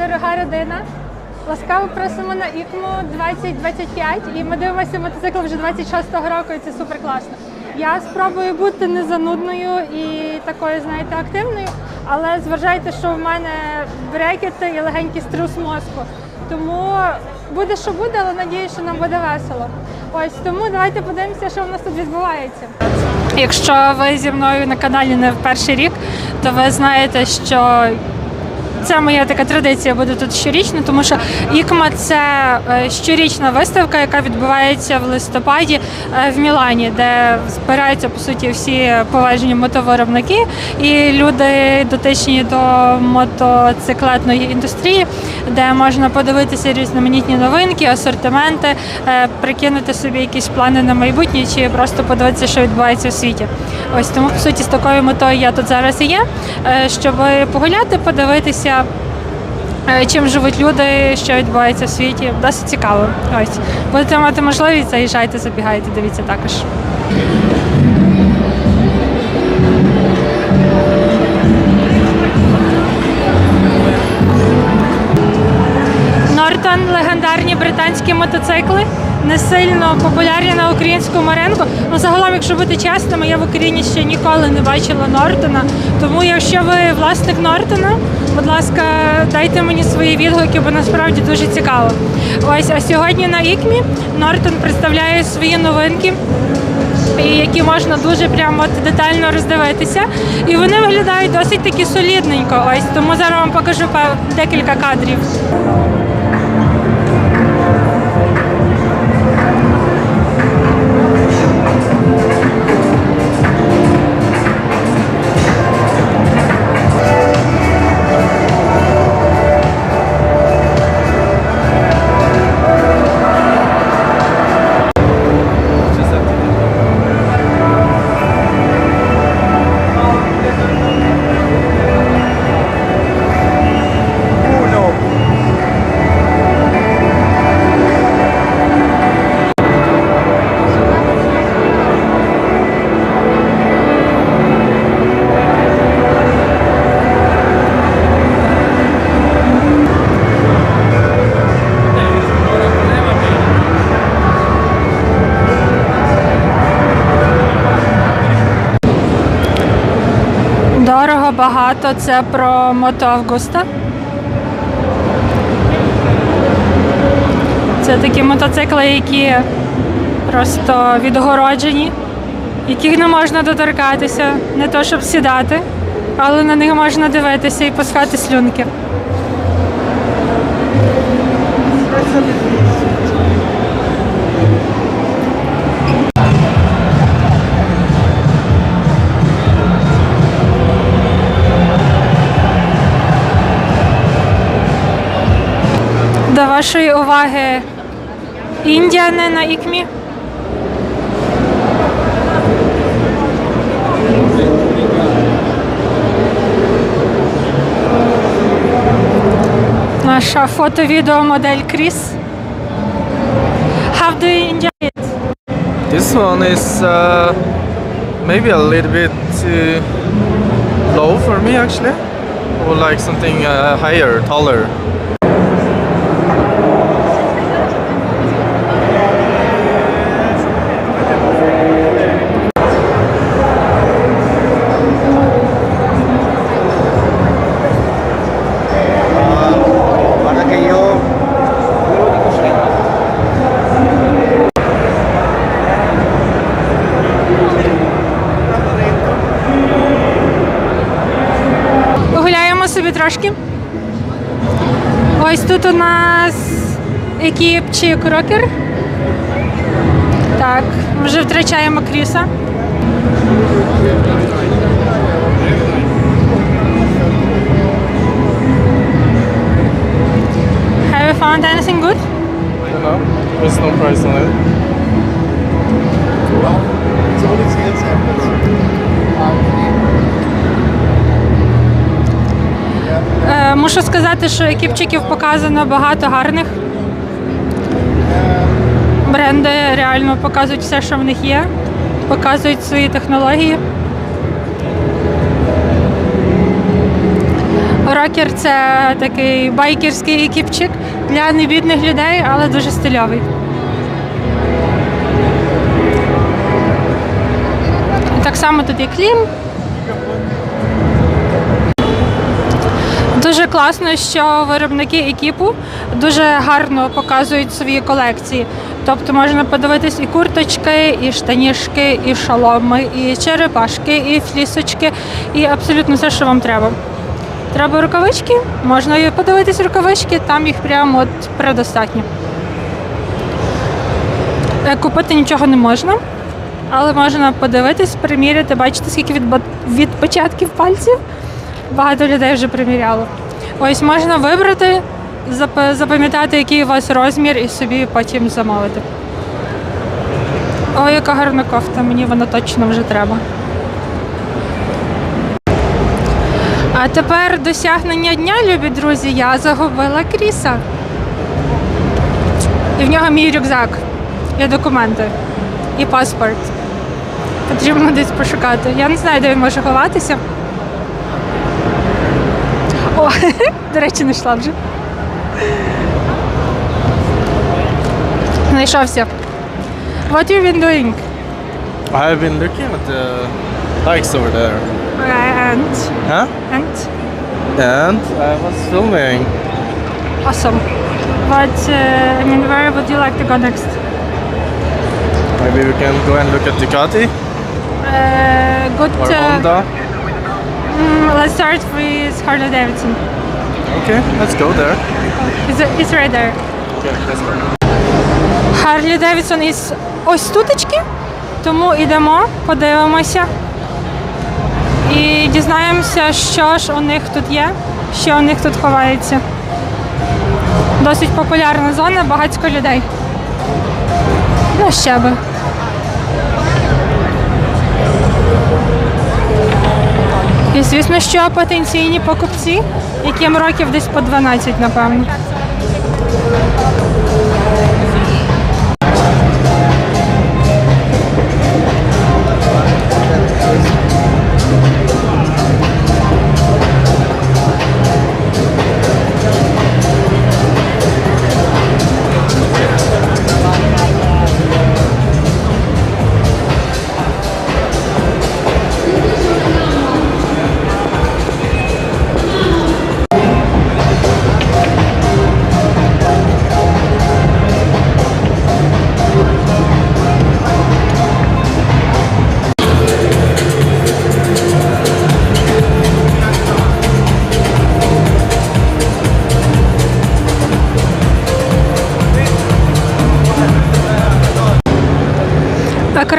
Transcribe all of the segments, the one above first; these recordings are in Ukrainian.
дорога родина. Ласкаво просимо на ІКМу 2025 і ми дивимося мотоцикл вже 26-го року, і це супер класно. Я спробую бути не занудною і такою, знаєте, активною, але зважайте, що в мене брекети і легенький струс мозку. Тому буде, що буде, але надію, що нам буде весело. Ось тому давайте подивимося, що в нас тут відбувається. Якщо ви зі мною на каналі не в перший рік, то ви знаєте, що це моя така традиція буде тут щорічно, тому що ІКМА це е, щорічна виставка, яка відбувається в листопаді е, в Мілані, де збираються по суті всі поважні мотовиробники і люди дотичні до мотоциклетної індустрії, де можна подивитися різноманітні новинки, асортименти, е, прикинути собі якісь плани на майбутнє чи просто подивитися, що відбувається у світі. Ось тому по суті з такою метою я тут зараз і є, щоб погуляти, подивитися. Е, Чим живуть люди, що відбувається в світі, досить цікаво. Ось будете мати можливість, заїжджайте, забігайте, дивіться також. Британські мотоцикли, не сильно популярні на українському ринку. Ну, загалом, якщо бути чесними, я в Україні ще ніколи не бачила Нортона. Тому, якщо ви власник Нортона, будь ласка, дайте мені свої відгуки, бо насправді дуже цікаво. Ось а сьогодні на ІКМі Нортон представляє свої новинки. Які можна дуже прямо от детально роздивитися, і вони виглядають досить таки солідненько. Ось тому зараз вам покажу декілька кадрів. Багато. Це про мото Августа. Це такі мотоцикли, які просто відгороджені, яких не можна доторкатися, не то щоб сідати, але на них можна дивитися і пускати слюнки. Вашої уваги Індія не на ікмі. Наша фото-відеомодель Кріс. How do you enjoy it? This one is uh, maybe a little bit uh, low for me actually. Would like something uh, higher, taller. Екіпчик рокер. Так, вже втрачаємо Кріса. Have you found anything good? Know, there's no price on it. Е, мушу сказати, що екіпчиків показано багато гарних. Бренди реально показують все, що в них є, показують свої технології. Рокер це такий байкерський екіпчик для небідних людей, але дуже стильовий. Так само тут є клім. Дуже класно, що виробники екіпу дуже гарно показують свої колекції. Тобто можна подивитись і курточки, і штанішки, і шоломи, і черепашки, і флісочки, і абсолютно все, що вам треба. Треба рукавички, можна і подивитись рукавички, там їх прямо от предостатньо. Е, Купити нічого не можна, але можна подивитись, приміряти, бачите, скільки відбо- відпечатків пальців. Багато людей вже приміряло. Ось можна вибрати, запам'ятати, який у вас розмір, і собі потім замовити. Ой, яка гарна кофта, мені вона точно вже треба. А тепер досягнення дня, любі друзі, я загубила Кріса. І в нього мій рюкзак, і документи, і паспорт. Потрібно десь пошукати. Я не знаю, де він може ховатися. О, до речі, знайшла вже. Знайшовся. What you been doing? I've been looking at the bikes over there. And, Huh? and And I was filming. awesome. But uh, I mean, where would you like to go next? Maybe we can go and look at Ducati Uh, good. or Uh, Honda. Mm, let's start with Harley Davidson. Okay, let's go there. It's, it's right there. Okay, let's go. Харлі Девідсон із ось тутечки, тому йдемо, подивимося і дізнаємося, що ж у них тут є, що у них тут ховається. Досить популярна зона, багатько людей. Ну, ще би. І звісно, що потенційні покупці, яким років десь по 12, напевно.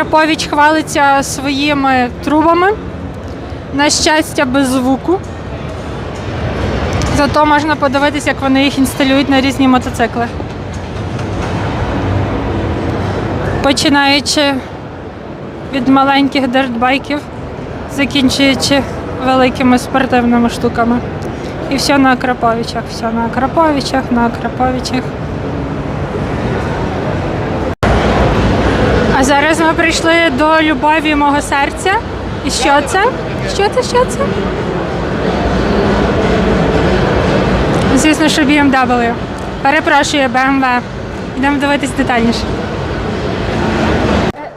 Крапович хвалиться своїми трубами. На щастя, без звуку. Зато можна подивитися, як вони їх інсталюють на різні мотоцикли. Починаючи від маленьких дертбайків, закінчуючи великими спортивними штуками. І все на Акраповичах, все на Акраповичах, на Акраповичах. А зараз ми прийшли до любові мого серця. І що це? Що це? Що це? Звісно, що BMW. Перепрошую, BMW. Йдемо дивитись детальніше.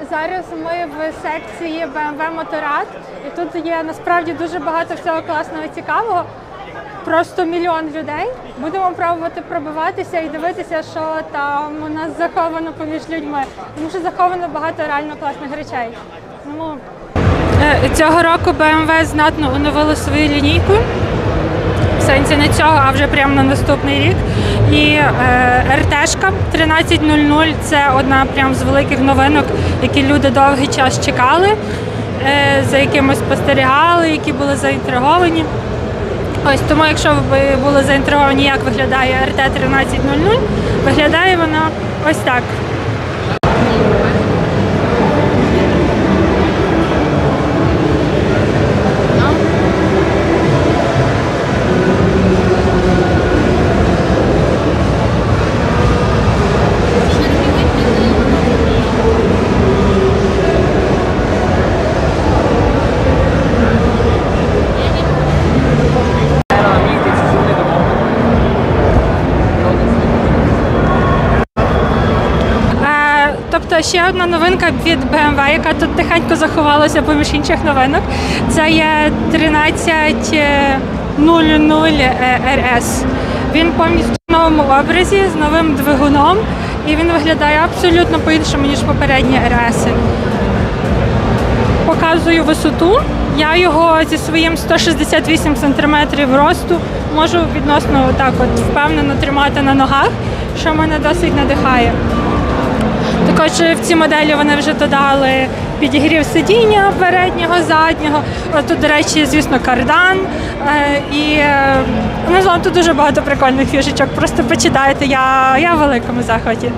Зараз ми в секції BMW Моторад. І тут є насправді дуже багато всього класного і цікавого. Просто мільйон людей. Будемо пробувати пробиватися і дивитися, що там у нас заховано поміж людьми. Тому що заховано багато реально класних речей. Тому Е, цього року BMW знатно оновило свою лінійку. В сенсі не цього, а вже прямо на наступний рік. І е, РТшка 1300 це одна прям з великих новинок, які люди довгий час чекали, е, за якими спостерігали, які були заінтриговані. Ось тому, якщо ви були заінтриговані, як виглядає РТ 1300, виглядає вона ось так. Ще одна новинка від BMW, яка тут тихенько заховалася поміж інших новинок. Це є 1300 RS. Він повністю в новому образі з новим двигуном, і він виглядає абсолютно по-іншому, ніж попередні RS. Показую висоту. Я його зі своїм 168 см росту можу відносно так от впевнено тримати на ногах, що мене досить надихає. Також в ці моделі вони вже додали підігрів сидіння переднього, заднього. Тут, до речі, звісно, кардан. Е, І е, ну, тут дуже багато прикольних фішечок. Просто почитайте, я, я в великому захваті.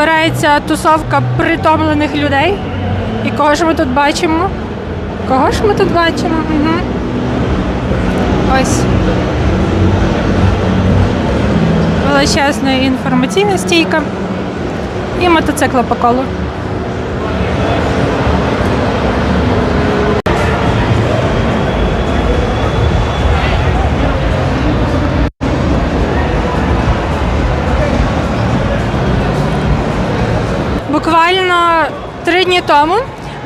Збирається тусовка притомлених людей. І кого ж ми тут бачимо? Кого ж ми тут бачимо? Угу. Ось. Величезна інформаційна стійка і мотоцикла по колу. Дні тому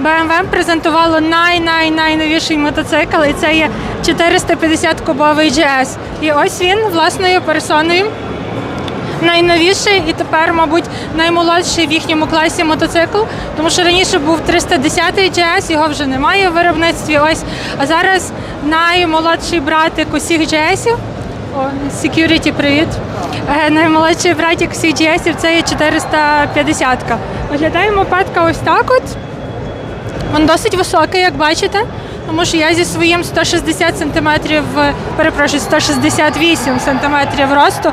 BMW презентувало най-най-найновіший мотоцикл, і це є 450 кубовий GS. І ось він власною персоною. Найновіший і тепер, мабуть, наймолодший в їхньому класі мотоцикл, тому що раніше був 310-й GS, його вже немає в виробництві. Ось, а зараз наймолодший братик усіх GS-ів. Security, привіт. Е, Наймолодший братик GS-ів це є 450-ка. Виглядає мопедка ось так от. Він досить високий, як бачите, тому що я зі своїм 160 см, перепрошую, 168 см росту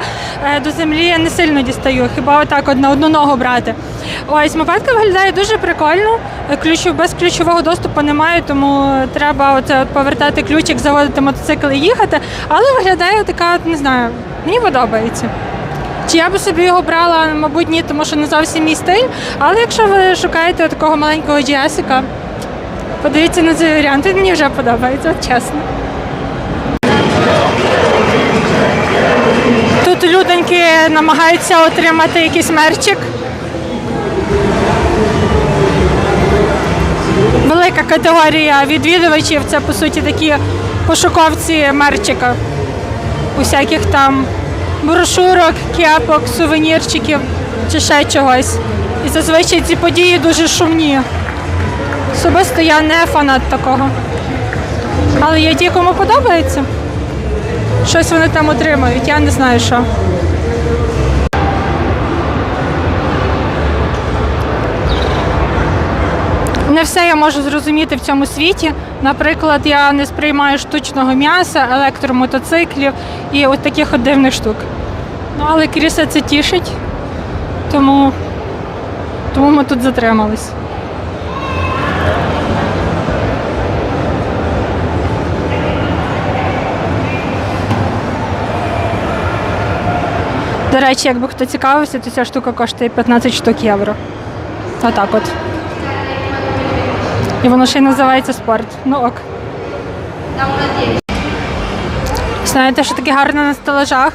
е, до землі не сильно дістаю, хіба отак от на одну ногу брати. Ось мопедка виглядає дуже прикольно. Е, Ключів без ключового доступу немає, тому треба от повертати ключик, заводити мотоцикл і їхати. Але виглядає така, не знаю, мені подобається. Чи я би собі його брала, мабуть, ні, тому що не зовсім мій стиль. Але якщо ви шукаєте такого маленького GS-ика, подивіться на цей варіант, він мені вже подобається, от чесно. Тут людоньки намагаються отримати якийсь мерчик. Велика категорія відвідувачів це по суті такі пошуковці мерчика. Усяких там брошурок, кепок, сувенірчиків чи ще чогось. І зазвичай ці події дуже шумні. Особисто я не фанат такого. Але є ті, кому подобається. Щось вони там отримають, я не знаю що. Не все я можу зрозуміти в цьому світі. Наприклад, я не сприймаю штучного м'яса, електромотоциклів і от таких от дивних штук. Ну, але Кріса це тішить, тому, тому ми тут затримались. До речі, якби хто цікавився, то ця штука коштує 15 штук євро. Отак от. І воно ще й називається спорт. Ну ок. Знаєте, що таке гарне на стелажах?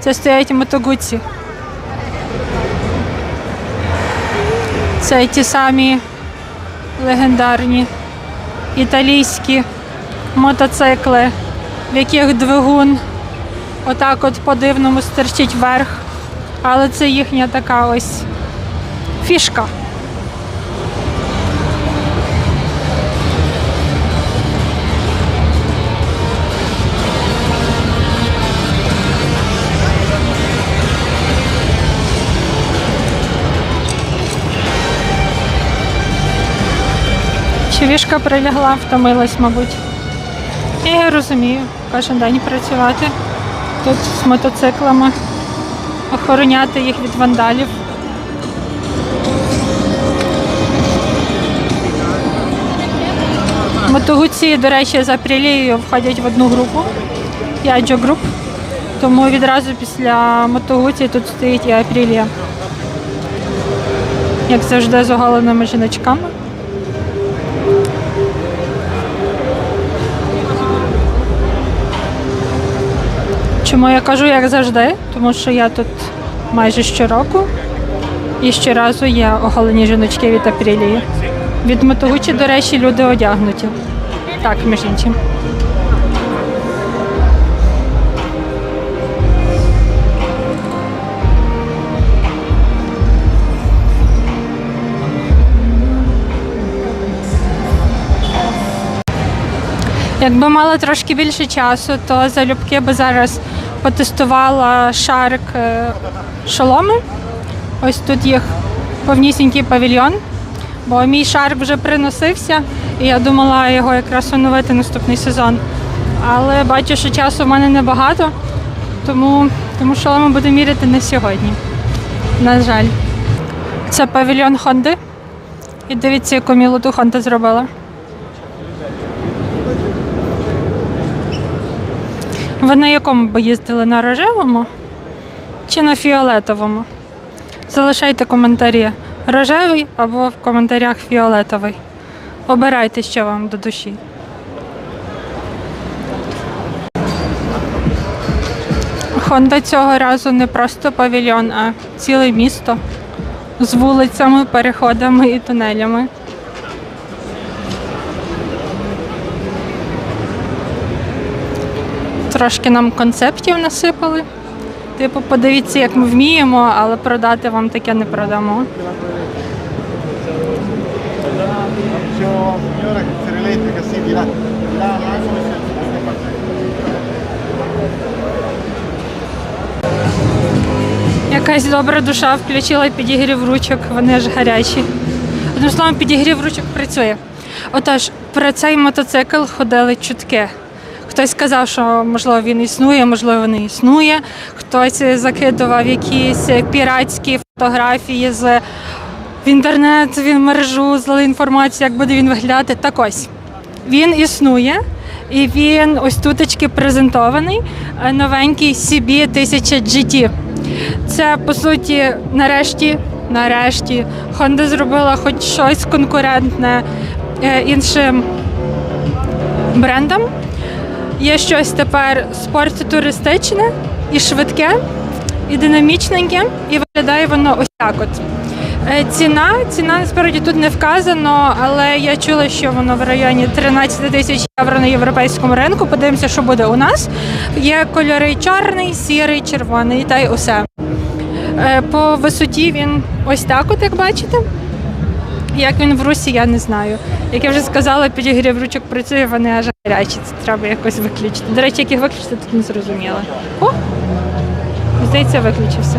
Це стоять мотогуці. Це ті самі легендарні італійські мотоцикли, в яких двигун отак от по-дивному стерчить вверх. Але це їхня така ось фішка. Чевішка прилягла, втомилась, мабуть. Я розумію, кожен день працювати тут з мотоциклами, охороняти їх від вандалів. Мотогуці, до речі, за прилією входять в одну групу, Яджо груп. Тому відразу після мотогуці тут стоїть і апрілія. Як завжди, з оголеними жіночками. Чому я кажу, як завжди? Тому що я тут майже щороку і щоразу є оголені жіночки від апрілії. Від мотогучі, до речі, люди одягнуті. Так, між іншим. Якби мала трошки більше часу, то залюбки би зараз потестувала шарик е, шоломи. Ось тут їх повнісінький павільйон, бо мій шарик вже приносився, і я думала його якраз оновити наступний сезон. Але бачу, що часу в мене небагато, тому, тому шоломи буду міряти не сьогодні. На жаль. Це павільйон Хонди. І дивіться, яку мілоту Хонда зробила. Ви на якому би їздили? На рожевому чи на фіолетовому? Залишайте коментарі рожевий або в коментарях фіолетовий. Обирайте, що вам до душі. Хонда цього разу не просто павільйон, а ціле місто з вулицями, переходами і тунелями. Трошки нам концептів насипали. Типу, подивіться, як ми вміємо, але продати вам таке не продамо. Якась добра душа включила підігрів ручок, вони ж гарячі. Одним словом, підігрів ручок працює. Отож, про цей мотоцикл ходили чутки. Хтось сказав, що можливо він існує, можливо, не існує. Хтось закидував якісь піратські фотографії з в інтернет, в мережу, злили інформацію, як буде він виглядати. Так ось він існує. І він ось тутечки презентований е, новенький CB 1000 GT. Це по суті, нарешті, нарешті, Honda зробила хоч щось конкурентне е, іншим брендам. Є щось тепер спорт-туристичне і швидке, і динамічненьке, і виглядає воно ось так. От. Е, Ціна, ціна насправді тут не вказано, але я чула, що воно в районі 13 тисяч євро на європейському ринку. Подивимося, що буде у нас. Є кольори чорний, сірий, червоний та й усе. Е, По висоті він ось так, от як бачите. Як він в русі, я не знаю. Як я вже сказала, підігрів ручок працює, вони аж гарячі. Це треба якось виключити. До речі, як їх виключити, тут не зрозуміло. О! Здається, виключився.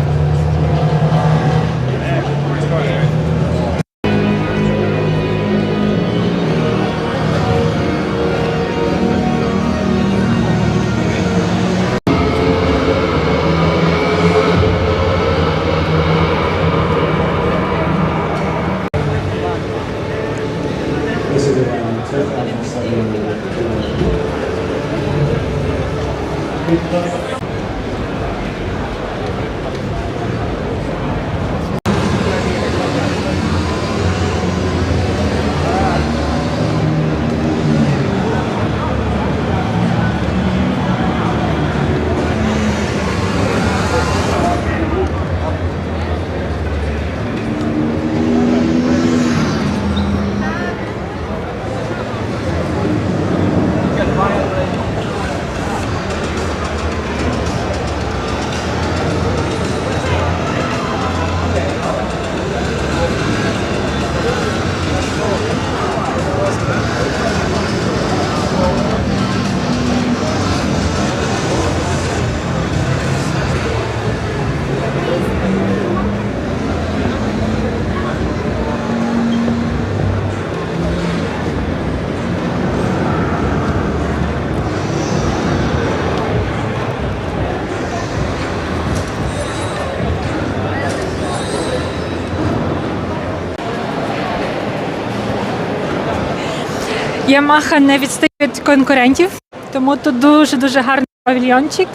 Yamaha не відстає від конкурентів, тому тут дуже-дуже гарний павільйончик.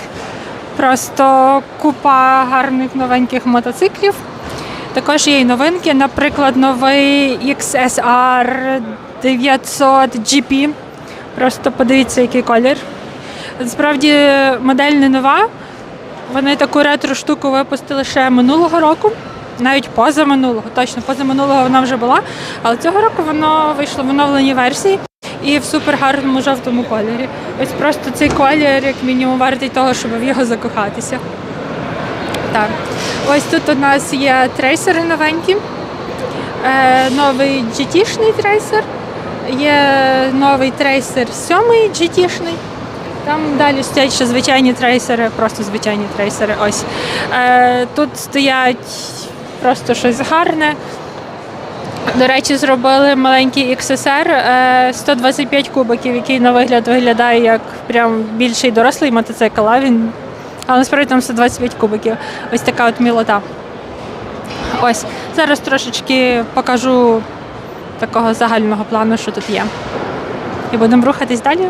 Просто купа гарних новеньких мотоциклів. Також є і новинки, наприклад, новий XSR 900 GP. Просто подивіться, який колір. Справді модель не нова. Вони таку ретро штуку випустили ще минулого року, навіть позаминулого, точно позаминулого вона вже була. Але цього року воно вийшло в оновленій версії і в супер гарному жовтому кольорі. Ось просто цей колір, як мінімум, вартий того, щоб в його закохатися. Так. Ось тут у нас є трейсери новенькі. Е, новий GT-шний трейсер. Є новий трейсер 7 GT-шний. Там далі стоять ще звичайні трейсери, просто звичайні трейсери. Ось. Е, тут стоять просто щось гарне. До речі, зробили маленький XSR е, 125 кубиків, який на вигляд виглядає як прям більший дорослий мотоцикл, а він. Але насправді там 125 кубиків. Ось така от мілота. Ось. Зараз трошечки покажу такого загального плану, що тут є. І будемо рухатись далі,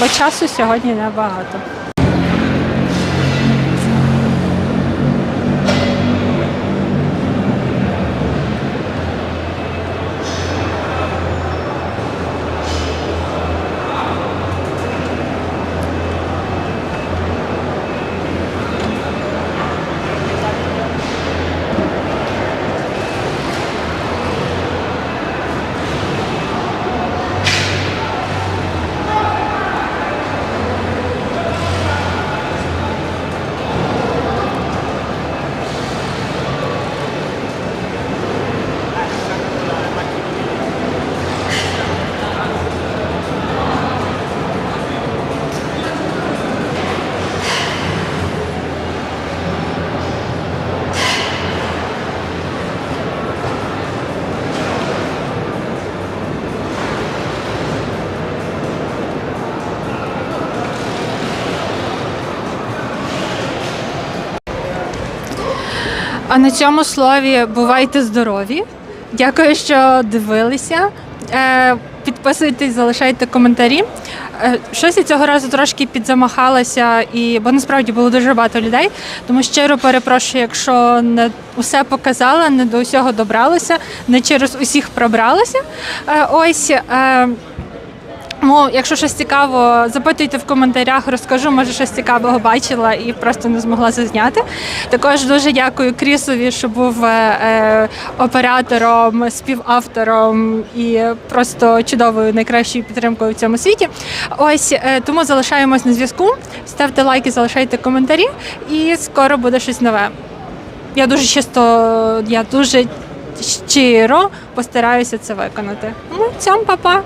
бо часу сьогодні небагато. На цьому слові бувайте здорові. Дякую, що дивилися. Е, Підписуйтесь, залишайте коментарі. Е, Щось я цього разу трошки підзамахалася, і бо насправді було дуже багато людей. Тому щиро перепрошую, якщо не усе показала, не до усього добралася, не через усіх пробралася. Е, Ось. Тому, якщо щось цікаво, запитуйте в коментарях, розкажу, може щось цікавого бачила і просто не змогла зазняти. Також дуже дякую Крісові, що був е, е, оператором, співавтором і просто чудовою найкращою підтримкою в цьому світі. Ось е, тому залишаємось на зв'язку. Ставте лайки, залишайте коментарі, і скоро буде щось нове. Я дуже чисто, я дуже щиро постараюся це виконати. Ну, цьому, па-па!